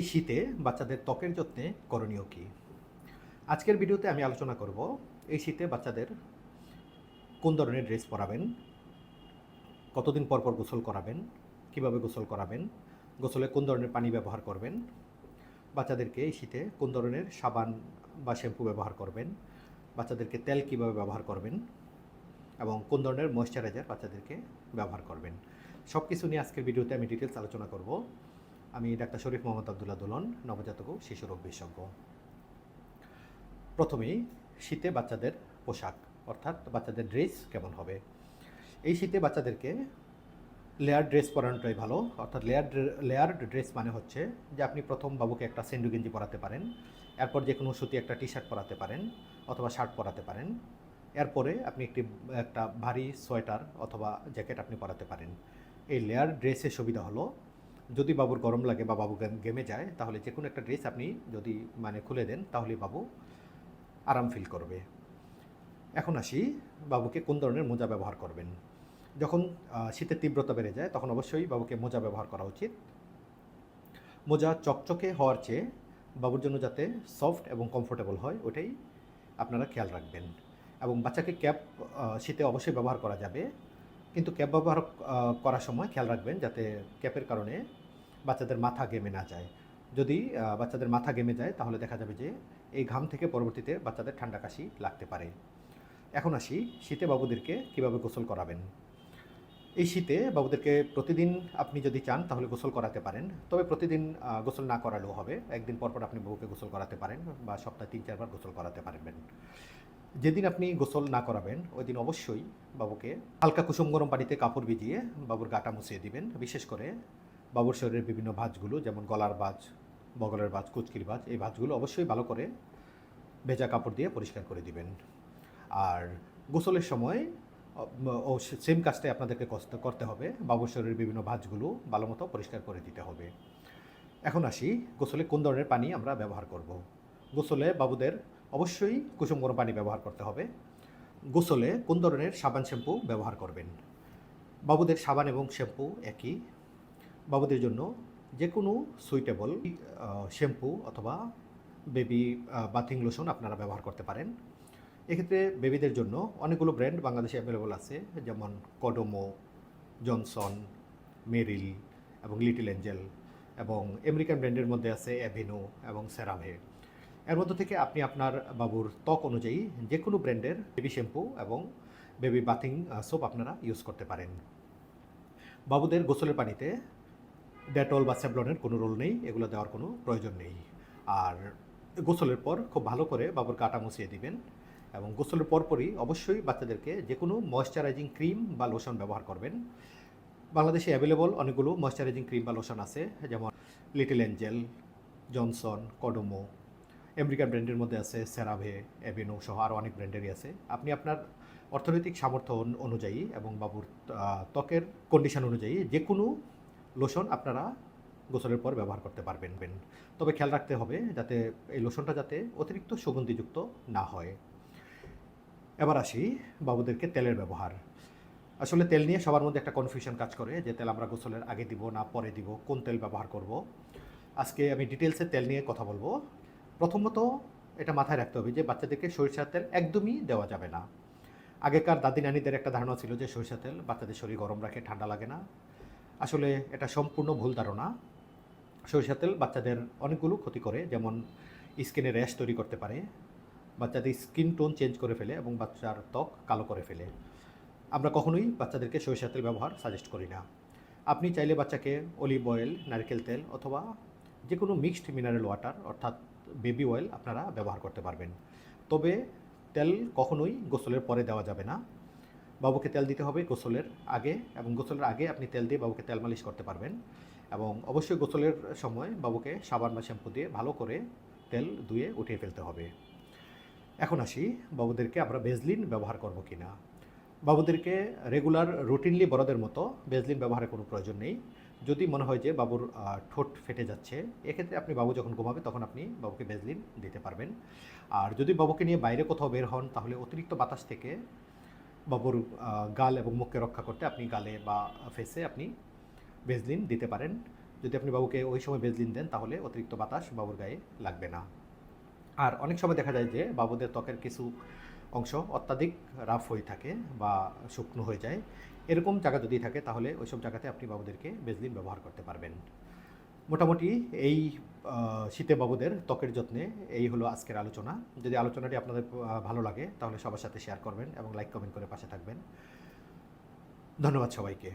এই শীতে বাচ্চাদের ত্বকের যত্নে করণীয় কী? আজকের ভিডিওতে আমি আলোচনা করব এই শীতে বাচ্চাদের কোন ধরনের ড্রেস পরাবেন, কতদিন পর পর গোসল করাবেন, কীভাবে গোসল করাবেন, গোসলে কোন ধরনের পানি ব্যবহার করবেন, বাচ্চাদেরকে এই শীতে কোন ধরনের সাবান বা শ্যাম্পু ব্যবহার করবেন, বাচ্চাদেরকে তেল কীভাবে ব্যবহার করবেন এবং কোন ধরনের ময়শ্চারাইজার বাচ্চাদেরকে ব্যবহার করবেন। সব কিছু নিয়ে আজকের ভিডিওতে আমি ডিটেলস আলোচনা করব। আমি ডাক্তার শরীফ মোহাম্মদ আবদুল্লাহ দোলন, নবজাতক ও শিশু রোগ বিশেষজ্ঞ। প্রথমেই শীতে বাচ্চাদের পোশাক, অর্থাৎ বাচ্চাদের ড্রেস কেমন হবে? এই শীতে বাচ্চাদেরকে লেয়ার ড্রেস পরানোটাই ভালো, অর্থাৎ লেয়ার লেয়ার ড্রেস মানে হচ্ছে যে আপনি প্রথম বাবুকে একটা সেন্ডু গেঞ্জি পরাতে পারেন, এরপর যে কোনো সুতি একটা টি শার্ট পরাতে পারেন অথবা শার্ট পরাতে পারেন। এরপরে আপনি একটি, একটা ভারী সোয়েটার অথবা জ্যাকেট আপনি পরাতে পারেন। এই লেয়ার ড্রেসের সুবিধা হলো যদি বাবুর গরম লাগে বা বাবু গেম- যায়, তাহলে যে কোনো একটা ড্রেস আপনি যদি মানে খুলে দেন, তাহলে বাবু আরাম ফিল করবে। এখন আসি বাবুকে কোন ধরনের মোজা ব্যবহার করবেন। যখন শীতের তীব্রতা বেড়ে যায়, তখন অবশ্যই বাবুকে মোজা ব্যবহার করা উচিত। মোজা চকচকে হওয়ার চেয়ে বাবুর জন্য যাতে সফট এবং কমফোর্টেবল হয়, ওটাই আপনারা খেয়াল রাখবেন। এবং বাচ্চাকে ক্যাপ শীতে অবশ্যই ব্যবহার করা যাবে। কিন্তু ক্যাপ ব্যবহার করার সময় খেয়াল রাখবেন যাতে ক্যাপের কারণে বাচ্চাদের মাথা গেমে না যায়। যদি বাচ্চাদের মাথা গেমে যায়, তাহলে দেখা যাবে যে এই ঘাম থেকে পরবর্তীতে বাচ্চাদের ঠান্ডা কাশি লাগতে পারে। এখন আসি শীতে বাবুদেরকে কীভাবে গোসল করাবেন। এই শীতে বাবুদেরকে প্রতিদিন আপনি যদি চান, তাহলে গোসল করাতে পারেন। তবে প্রতিদিন গোসল না করালেও হবে। একদিন পর পর আপনি বাবুকে গোসল করাতে পারেন বা সপ্তাহে তিন, চারবার গোসল করাতে পারবেন। যেদিন আপনি গোসল না করাবেন, ওই দিন অবশ্যই বাবুকে হালকা কুসুম গরম পানিতে কাপড় ভিজিয়ে বাবুর গাটা মুছিয়ে দিবেন। বিশেষ করে বাবুর শরীরের বিভিন্ন ভাঁজগুলো, যেমন গলার ভাঁজ, বগলের ভাঁজ, কুচকির ভাঁজ, এই ভাঁজগুলো অবশ্যই ভালো করে ভেজা কাপড় দিয়ে পরিষ্কার করে দিবেন। আর গোসলের সময়, ও সেম কাজটাই আপনাদেরকে কষ্ট করতে হবে। বাবুর শরীরের বিভিন্ন ভাঁজগুলো ভালো মতো পরিষ্কার করে দিতে হবে। এখন আসি, গোসলে কোন ধরনের পানি আমরা ব্যবহার করব। গোসলে বাবুদের অবশ্যই কুসুম গরম পানি ব্যবহার করতে হবে। গোসলে কোন ধরনের সাবান শ্যাম্পু ব্যবহার করবেন? বাবুদের সাবান এবং শ্যাম্পু একই। বাবুদের জন্য যে কোনো সুইটেবল শ্যাম্পু অথবা বেবি বাথিং লোশন আপনারা ব্যবহার করতে পারেন। এক্ষেত্রে বেবিদের জন্য অনেকগুলো ব্র্যান্ড বাংলাদেশে অ্যাভেলেবল আছে, যেমন কডোমো জনসন মেরিল এবং লিটিল এঞ্জেল এবং আমেরিকান ব্র্যান্ডের মধ্যে আছে অ্যাভিনো এবং সেরাভে এর মধ্যে থেকে আপনি আপনার বাবুর ত্বক অনুযায়ী যে কোনো ব্র্যান্ডের বেবি শ্যাম্পু এবং বেবি বাথিং সোপ আপনারা ইউজ করতে পারেন। বাবুদের গোসলের পানিতে ডেটল বা স্যাভলনের কোনো রোল নেই, এগুলো দেওয়ার কোনো প্রয়োজন নেই। আর গোসলের পর খুব ভালো করে বাবুর কাটা মুছিয়ে দিবেন এবং গোসলের পরপরই অবশ্যই বাচ্চাদেরকে যে কোনো ময়শ্চারাইজিং ক্রিম বা লোশন ব্যবহার করবেন। বাংলাদেশে অ্যাভেলেবল অনেকগুলো ময়শ্চারাইজিং ক্রিম বা লোশন আছে, যেমন little angel Johnson Kodomo American ব্র্যান্ডের মধ্যে আছে সেরাভে অ্যাভিনো সহ আরও অনেক ব্র্যান্ডেরই আছে। আপনি আপনার অর্থনৈতিক সামর্থ্য অনুযায়ী এবং বাবুর ত্বকের কন্ডিশন অনুযায়ী যে কোনো লোশন আপনারা গোসলের পর ব্যবহার করতে পারবেন, বেন। তবে খেয়াল রাখতে হবে যাতে এই লোশনটা যাতে অতিরিক্ত সুগন্ধিযুক্ত না হয়। এবার আসি বাবুদেরকে তেলের ব্যবহার। আসলে তেল নিয়ে সবার মধ্যে একটা কনফিউশন কাজ করে যে তেল আমরা গোসলের আগে দিব না পরে দিব, কোন তেল ব্যবহার করব? আজকে আমি ডিটেলসে তেল নিয়ে কথা বলব। প্রথমত এটা মাথায় রাখতে হবে যে বাচ্চাদেরকে সরিষার তেল একদমই দেওয়া যাবে না। আগেকার দাদি নানিদের একটা ধারণা ছিল যে সরিষা তেল বাচ্চাদের শরীর গরম রাখে, ঠান্ডা লাগে না। আসলে এটা সম্পূর্ণ ভুল ধারণা। সরিষা তেল বাচ্চাদের অনেকগুলো ক্ষতি করে, যেমন স্কিনে র্যাশ তৈরি করতে পারে, বাচ্চাদের স্কিন টোন চেঞ্জ করে ফেলে এবং বাচ্চার ত্বক কালো করে ফেলে। আমরা কখনোই বাচ্চাদেরকে সরিষা তেল ব্যবহার সাজেস্ট করি না। আপনি চাইলে বাচ্চাকে অলিভ অয়েল নারকেল তেল অথবা যে কোনো মিক্সড মিনারেল ওয়াটার অর্থাৎ বেবি অয়েল আপনারা ব্যবহার করতে পারবেন। তবে তেল কখনোই গোসলের পরে দেওয়া যাবে না। বাবুকে তেল দিতে হবে গোসলের আগে এবং গোসলের আগে আপনি তেল দিয়ে বাবুকে তেল মালিশ করতে পারবেন। এবং অবশ্যই গোসলের সময় বাবুকে সাবান বা শ্যাম্পু দিয়ে ভালো করে তেল ধুয়ে উঠিয়ে ফেলতে হবে। এখন আসি, বাবুদেরকে আমরা বেজলিন ব্যবহার করব কি না বাবুদেরকে রেগুলার, রুটিনলি বড়দের মতো বেজলিন ব্যবহারের কোনো প্রয়োজন নেই। যদি মনে হয় যে বাবুর ঠোঁট ফেটে যাচ্ছে, এক্ষেত্রে আপনি বাবু যখন ঘুমাবে তখন আপনি বাবুকে বেজলিন দিতে পারবেন। আর যদি বাবুকে নিয়ে বাইরে কোথাও বের হন, তাহলে অতিরিক্ত বাতাস থেকে বাবুর আহ, গাল এবং মুখকে রক্ষা করতে আপনি গালে বা ফেসে আপনি বেজলিন দিতে পারেন। যদি আপনি বাবুকে ওই সময় বেজলিন দেন তাহলে অতিরিক্ত বাতাস বাবুর গায়ে লাগবে না। আর অনেক সময় দেখা যায় যে বাবুদের ত্বকের কিছু অংশ অত্যাধিক রাফ হয়ে থাকে বা শুকনো হয়ে যায়। এরকম জায়গা যদি থাকে তাহলে ওইসব জায়গাতে আপনি বাবুদেরকে বেজলিন ব্যবহার করতে পারবেন। মোটামুটি এই শীতে বাবুদের ত্বকের যত্নে এই হলো আজকের আলোচনা। যদি আলোচনাটি আপনাদের ভালো লাগে, তাহলে সবার সাথে শেয়ার করবেন এবং লাইক কমেন্ট করে পাশে থাকবেন। ধন্যবাদ সবাইকে।